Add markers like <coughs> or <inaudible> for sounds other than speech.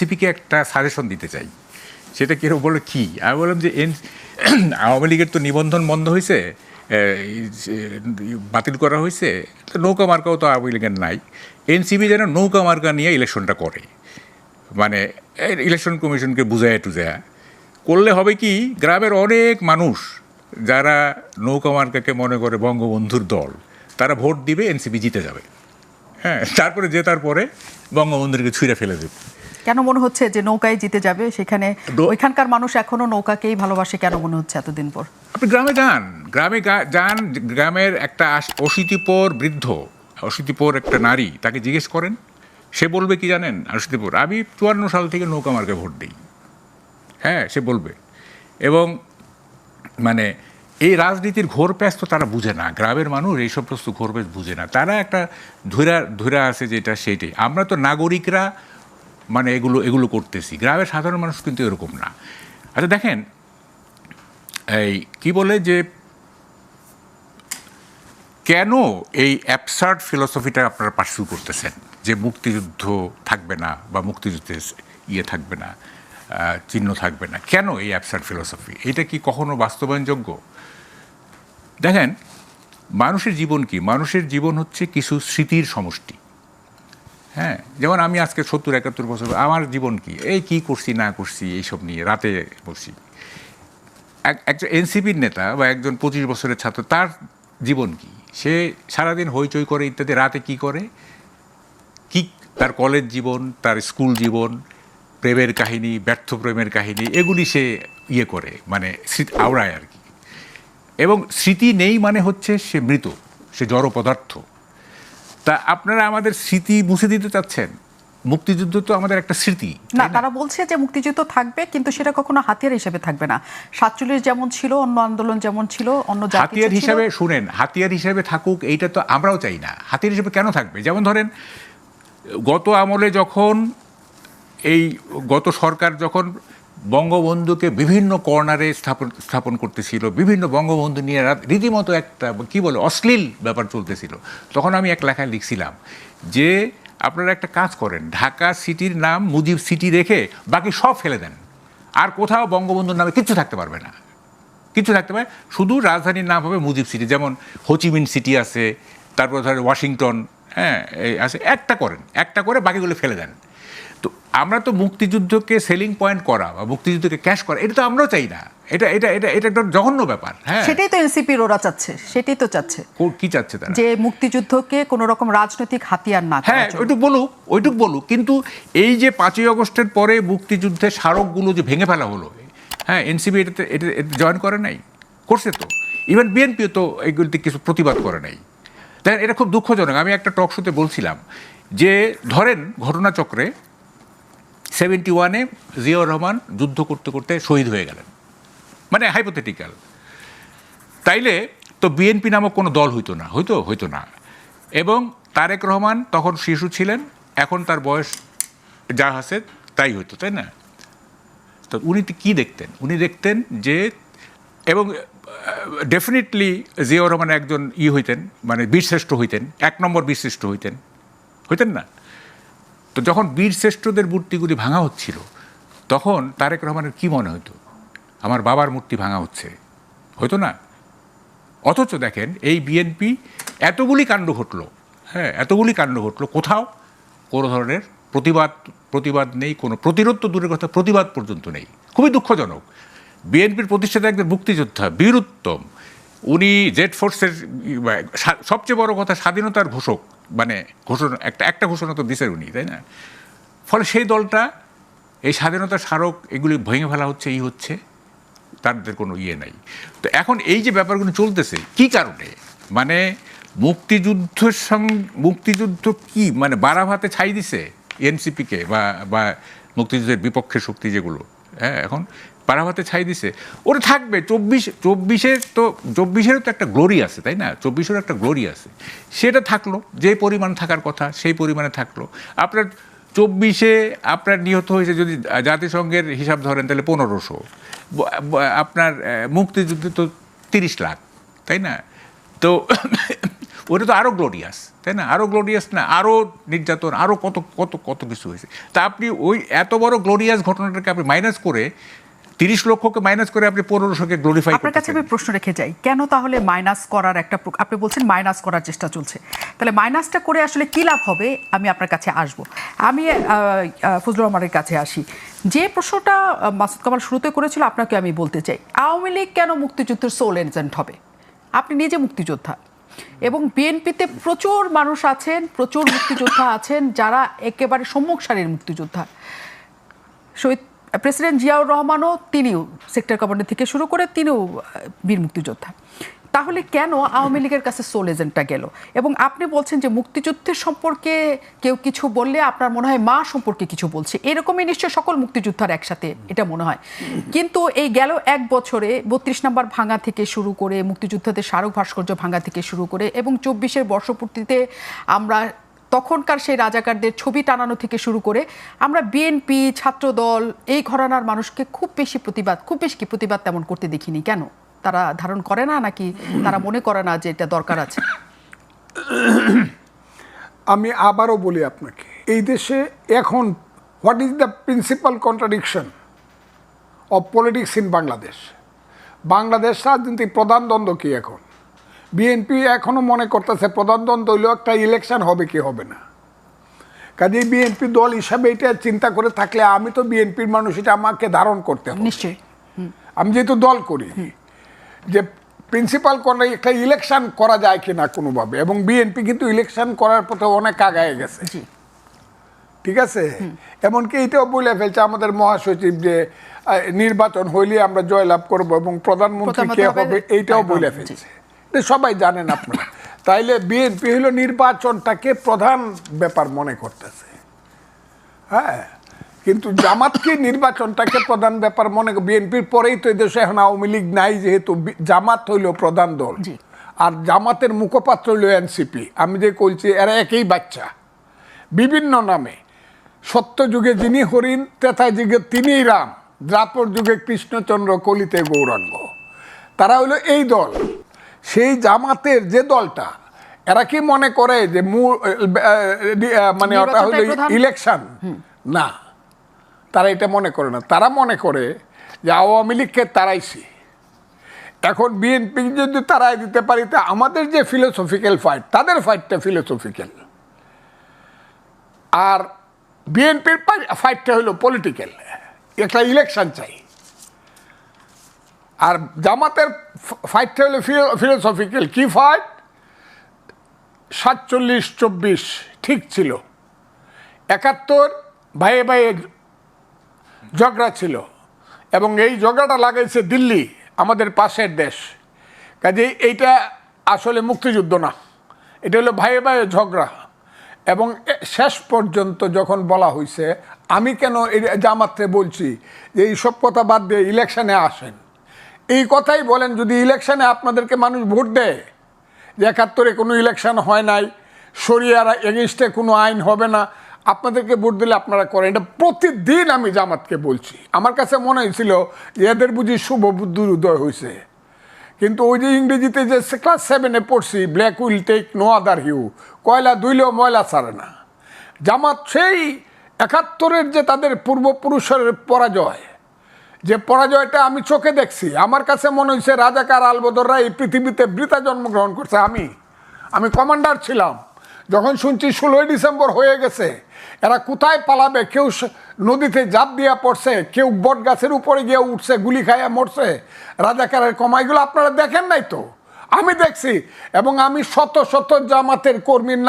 সিপিকে একটা সাজেশন দিতে চাই। সেটা কেউ বলে কি? আমি বললাম যে এন আওয়ামী লীগের তো নিবন্ধন বন্ধ হয়েছে বাতিল করা হয়েছে নৌকা মার্কাও তো আওয়ামী লীগের নাই। এনসিপি যেন নৌকা মার্কা নিয়ে ইলেকশনটা করে। মানে ইলেকশন কমিশনকে বুঝায় টুজায়। করলে হবে কি, গ্রামের অনেক মানুষ যারা নৌকা মার্কাকে মনে করে বঙ্গবন্ধুর দল, তারা ভোট দিবে, এনসিপি জিতে যাবে। হ্যাঁ তারপরে জেতার পরে বঙ্গবন্ধুকে ছুঁড়ে ফেলে দেবে। কেন মনে হচ্ছে যে নৌকায় জিতে যাবে? সেখানে ওইখানকার মানুষ এখনও নৌকাকেই ভালোবাসে কেন মনে হচ্ছে এতদিন পর? আপনি গ্রামে যান। গ্রামে যান গ্রামের একটা অশীতিপর বৃদ্ধ অশীতিপর একটা নারী তাকে জিজ্ঞেস করেন সে বলবে কি জানেন অশীতিপর? আমি চুয়ান্ন সাল থেকে নৌকা মার্কে ভোট দিই। হ্যাঁ সে বলবে। এবং মানে এই রাজনীতির ঘোর প্যাস তো তারা বুঝে না। গ্রামের মানুষ এই সমস্ত ঘোর প্যাস বুঝে না। তারা একটা ধৈরা ধৈরা আছে যেটা সেইটাই। আমরা তো নাগরিকরা মানে এগুলো এগুলো করতেছি। গ্রামের সাধারণ মানুষ কিন্তু এরকম না। আচ্ছা দেখেন, এই কি বলে যে, কেন এই অ্যাবসার্ড ফিলসফিটা আপনারা পার্সু করতেছেন? যে মুক্তিযুদ্ধ থাকবে না বা মুক্তিযুদ্ধের ইয়ে থাকবে না চিহ্ন থাকবে না। কেন এই অ্যাবসার্ড ফিলসফি এটা কি কখনো বাস্তবায়নযোগ্য? দেখেন, মানুষের জীবন কি? মানুষের জীবন হচ্ছে কিছু স্মৃতির সমষ্টি। হ্যাঁ যেমন আমি আজকে সত্তর, একাত্তর বছর আমার জীবন কি? এই কি করছি, না করছি, এইসব নিয়ে রাতে বসি এক- একজন এনসিপির নেতা বা একজন পঁচিশ বছরের ছাত্র, তার জীবন কি? সে সারাদিন হইচই করে ইত্যাদি, রাতে কি করে? কি তার কলেজ জীবন, তার স্কুল জীবন, প্রেমের কাহিনী, ব্যর্থ প্রেমের কাহিনী, এগুলি সে ইয়ে করে মানে স্মৃতি আওড়ায় আর কি। এবং স্মৃতি নেই মানে হচ্ছে সে মৃত, সে জড় পদার্থ। তা আপনারা আমাদের স্মৃতি মুছে দিতে চাচ্ছেন। মুক্তিযুদ্ধ তো আমাদের একটা স্মৃতি না তারা বলছে যে মুক্তিযুদ্ধ থাকবে কিন্তু সেটা কখনো হাতিয়ার হিসেবে থাকবে না। সাতচল্লিশ যেমন ছিল অন্য আন্দোলন যেমন ছিল অন্য হাতিয়ার হিসাবে শুনেন হাতিয়ার হিসাবে থাকুক এইটা তো আমরাও চাই না। হাতিয়ার হিসেবে কেন থাকবে? যেমন ধরেন গত আমলে যখন এই গত সরকার যখন বঙ্গবন্ধুকে বিভিন্ন কর্নারে স্থাপন স্থাপন করতেছিল, বিভিন্ন বঙ্গবন্ধু নিয়ে রীতিমতো একটা কি বলে, অশ্লীল ব্যাপার চলতেছিল। তখন আমি এক লেখায় লিখছিলাম যে, আপনারা একটা কাজ করেন, ঢাকা সিটির নাম মুজিব সিটি রেখে বাকি সব ফেলে দেন। আর কোথাও বঙ্গবন্ধুর নামে কিচ্ছু থাকতে পারবে না। কিছু থাকতে পারে শুধু রাজধানীর নাম হবে মুজিব সিটি। যেমন হোচিমিন সিটি আছে, তারপর ধরেন ওয়াশিংটন হ্যাঁ আছে, একটা করেন, একটা করে বাকিগুলো ফেলে দেন। তো আমরা তো মুক্তিযুদ্ধকে সেলিং পয়েন্ট করা বা মুক্তিযুদ্ধকে ক্যাশ করা এটা তো আমরাও চাই না। এটা এটা এটা এটা একটা জঘন্য ব্যাপার। হ্যাঁ। সেটাই তো এনসিপির ওরা চাচ্ছে সেটাই তো চাচ্ছে। কি চাচ্ছে তারা? যে মুক্তিযুদ্ধকে কোনো রকম রাজনৈতিক হাতিয়ার না হ্যাঁ। ওইটুক বলুক ওইটুক বলুক কিন্তু এই যে পাঁচই আগস্টের পরে মুক্তিযুদ্ধের স্মারকগুলো যে ভেঙে ফেলা হলো হ্যাঁ এনসিপি এটাতে এটা এটা জয়েন করে নাই? করছে তো। ইভেন বিএনপিও তো এইগুলিতে কিছু প্রতিবাদ করে নাই। দেখেন এটা খুব দুঃখজনক। আমি একটা টক শোতে বলছিলাম যে ধরেন ঘটনাচক্রে সেভেন্টি ওয়ানে জিয়াউর রহমান যুদ্ধ করতে করতে শহীদ হয়ে গেলেন। মানে হাইপোথেটিক্যাল তাইলে তো বিএনপি নামক কোনো দল হইতো না, হইতো হইতো না। এবং তারেক রহমান তখন শিশু ছিলেন, এখন তার বয়স যা আছে তাই হইতো, তাই না? তো উনি কী দেখতেন? উনি দেখতেন যে, এবং ডেফিনেটলি জিয়াউর রহমান একজন ই হইতেন মানে বীরশ্রেষ্ঠ হইতেন, এক নম্বর বীরশ্রেষ্ঠ হইতেন। হইতেন না? তো যখন বীরশ্রেষ্ঠদের মূর্তিগুলি ভাঙা হচ্ছিল, তখন তারেক রহমানের কি মনে হতো? আমার বাবার মূর্তি ভাঙা হচ্ছে। হয়তো না? অথচ দেখেন, এই বিএনপি এতগুলি কাণ্ড ঘটলো। হ্যাঁ এতগুলি কাণ্ড ঘটলো। কোথাও কোনো ধরনের প্রতিবাদ প্রতিবাদ নেই, কোনো প্রতিরোধ তো দূরের কথা, প্রতিবাদ পর্যন্ত নেই। খুবই দুঃখজনক। বিএনপির প্রতিষ্ঠাতা একজন মুক্তিযোদ্ধা বীরুত্তম উনি জেড ফোর্সের সবচেয়ে বড় কথা স্বাধীনতার ঘোষক। মানে ঘোষণা, একটা একটা ঘোষণা তো দিছেন উনি, তাই না? ফলে সেই দলটা, এই স্বাধীনতা স্মারক, এগুলি ভেঙে ফেলা হচ্ছে এই হচ্ছে, তাদের কোনো ইয়ে নাই। তো এখন এই যে ব্যাপারগুলো চলতেছে, কি কারণে? মানে মুক্তিযুদ্ধের সঙ্গে মুক্তিযুদ্ধ কি? মানে বারাভাতে ছাই দিছে, এনসিপিকে, বা বা মুক্তিযুদ্ধের বিপক্ষের শক্তি যেগুলো হ্যাঁ এখন বারাভাতে ছাই দিছে। ওরা থাকবে, চব্বিশ, চব্বিশের তো, চব্বিশেরও তো একটা গ্লোরি আছে, তাই না? চব্বিশেরও একটা গ্লোরি আছে। সেটা থাকল, যে পরিমাণ থাকার কথা, সেই পরিমাণে থাকল। আপনার চব্বিশে আপনার নিহত হয়েছে যদি জাতিসংঘের হিসাব ধরেন, তাহলে পনেরোশো। আপনার মুক্তিযুদ্ধে তো তিরিশ লাখ, তাই না? তো <coughs> ওটা তো আরও গ্লোরিয়াস তাই না? আরও গ্লোরিয়াস না আরও নির্যাতন আরও কত কত কত কিছু হয়েছে। তা আপনি ওই এত বড় গ্লোরিয়াস ঘটনাটাকে আপনি মাইনাস করে তিরিশ লক্ষকে মাইনাস করে আপনি পনেরোশোকে গ্লোরিফাই আপনার কাছে আমি প্রশ্ন রেখে যাই কেন তাহলে মাইনাস করার একটা আপনি বলছেন মাইনাস করার চেষ্টা চলছে। তাহলে মাইনাসটা করে আসলে কি লাভ হবে? আমি আপনার কাছে আসব। আমি ফজলুর রহমানের কাছে আসি। যে প্রশ্নটা মাসুদ কামাল শুরুতে করেছিল আপনাকে আমি বলতে চাই। আওয়ামী লীগ কেন মুক্তিযুদ্ধের সোল এজেন্ট হবে? আপনি নিজে মুক্তিযোদ্ধা। এবং বিএনপিতে প্রচুর মানুষ আছেন প্রচুর মুক্তিযোদ্ধা আছেন যারা একেবারে সম্মুখ সারির মুক্তিযোদ্ধা। শহীদ প্রেসিডেন্ট জিয়াউর রহমানও তিনিও সেক্টর কমান্ডার থেকে শুরু করে তিনিও বীর মুক্তিযোদ্ধা। তাহলে কেন আওয়ামী লীগের কাছে সোল এজেন্টটা গেল? এবং আপনি বলছেন যে মুক্তিযুদ্ধের সম্পর্কে কেউ কিছু বললে আপনার মনে হয় মা সম্পর্কে কিছু বলছে। এরকমই নিশ্চয় সকল মুক্তিযোদ্ধার একসাথে এটা মনে হয়। কিন্তু এই গেল এক বছরে বত্রিশ নম্বর ভাঙা থেকে শুরু করে মুক্তিযুদ্ধদের স্মারক ভাস্কর্য ভাঙা থেকে শুরু করে এবং চব্বিশের বর্ষপূর্তিতে আমরা তখনকার সেই রাজাকারদের ছবি টানানো থেকে শুরু করে আমরা বিএনপি ছাত্রদল, এই ঘরানার মানুষকে খুব বেশি প্রতিবাদ, খুব বেশি কি প্রতিবাদ তেমন করতে দেখিনি। কেন? তারা ধারণ করে না নাকি তারা মনে করে না যে এটা দরকার আছে? আমি আবারও বলি আপনাকে, এই দেশে এখন what is the principal contradiction of politics in Bangladesh Bangladesh রাজনীতি প্রধান দ্বন্দ্ব কি এখন? বিএনপি এখনও মনে করতেছে প্রধান দ্বন্দ্ব হইলেও একটা ইলেকশন হবে কি হবে না। কাজেই বিএনপি দল হিসাবে এটা চিন্তা করে থাকলে আমি তো বিএনপির মানুষ এটা আমাকে ধারণ করতে হবে। নিশ্চয়ই। আমি যেহেতু দল করি যে প্রিন্সিপাল কোনো একটা ইলেকশন করা যায় কিনা কোনোভাবে এবং বিএনপি কিন্তু ইলেকশন করার পথে অনেক আগায় গেছে। ঠিক আছে? এমনকি এটাও বলে ফেলছে আমাদের মহাসচিব যে নির্বাচন হইলে আমরা জয়লাভ করব এবং প্রধানমন্ত্রী কে হবে এইটাও বলে ফেলছে। সবাই জানেন আপনারা। তাইলে বিএনপি হলো নির্বাচনটাকে প্রধান ব্যাপার মনে করতেছে। হ্যাঁ কিন্তু জামাতকে নির্বাচনটাকে প্রধান ব্যাপার মনে বিএনপির পরেই তো এদেশে এখন আওয়ামী লীগ নাই যেহেতু জামাত হইল প্রধান দল। আর জামাতের মুখপাত্র হইল এনসিপি। আমি যে বলছি এরা একই বাচ্চা। বিভিন্ন নামে। সত্য যুগে যিনি হরিণ তেথা যুগে তিনিই রাম। দ্রাপর যুগে কৃষ্ণচন্দ্র কলিতে গৌরাঙ্গ। তারা হলো এই দল। সেই জামাতের যে দলটা এরা কি মনে করে যে মানে ওটা হলো ইলেকশন না। তারা এটা মনে করে না। তারা মনে করে যে আওয়ামী লীগকে তারাইছি। এখন বিএনপি যদি তারাই দিতে পারি তা আমাদের যে ফিলোসফিক্যাল ফাইট তাদের ফাইটটা ফিলোসফিক্যাল আর বিএনপির ফাইটটা হলো পলিটিক্যাল একটা ইলেকশন চাই। আর জামাতের ফাইটটা হলো ফিলোসফিক্যাল কি ফাইট সাতচল্লিশ, চব্বিশ, ঠিক ছিল। একাত্তর ভাইয়ে ভাইয়ে ঝগড়া ছিল। এবং এই ঝগড়াটা লাগাইছে দিল্লি, আমাদের পাশের দেশ। কাজেই এইটা আসলে মুক্তিযুদ্ধ না। এটা হলো ভাইয়ে ভাইয়ে ঝগড়া। এবং শেষ পর্যন্ত যখন বলা হয়েছে আমি কেন এই জামাতে বলছি যে এইসব কথা বাদ দিয়ে ইলেকশনে আসেন? এই কথাই বলেন, যদি ইলেকশনে আপনাদেরকে মানুষ ভোট দেয়, যে একাত্তরে কোনো ইলেকশন হয় নাই সরিয়ার এগেনস্টে কোনো আইন হবে না, আপনাদেরকে ভোট দিলে আপনারা করেন। এটা প্রতিদিন আমি জামাতকে বলছি। আমার কাছে মনে হয়েছিল যে এদের বুঝি শুভ বুদ্ধির উদয় হয়েছে। কিন্তু ওই যে ইংরেজিতে যে ক্লাস সেভেনে পড়ছি black will take no other hue কয়লা দুইলেও ময়লা ছাড়ে না। জামাত সেই একাত্তরের যে তাদের পূর্বপুরুষের পরাজয় যে পরাজয়টা আমি চোখে দেখছি, আমার কাছে মনে হয়েছে রাজাকার আলবদররা এই পৃথিবীতে বৃতা জন্মগ্রহণ করছে। আমি আমি কমান্ডার ছিলাম, যখন শুনছি ষোলোই ডিসেম্বর হয়ে গেছে, এরা কোথায় পালাবে, কেউ নদীতে জাপ দিয়া পড়ছে, কেউ বট গাছের উপরে গিয়ে উঠছে, গুলি খাইয়া মরছে, রাজাকারের কমাইগুলো আপনারা দেখেন নাই তো? আমি দেখছি, এবং আমি শত শত জামাতের কর্মীর নাম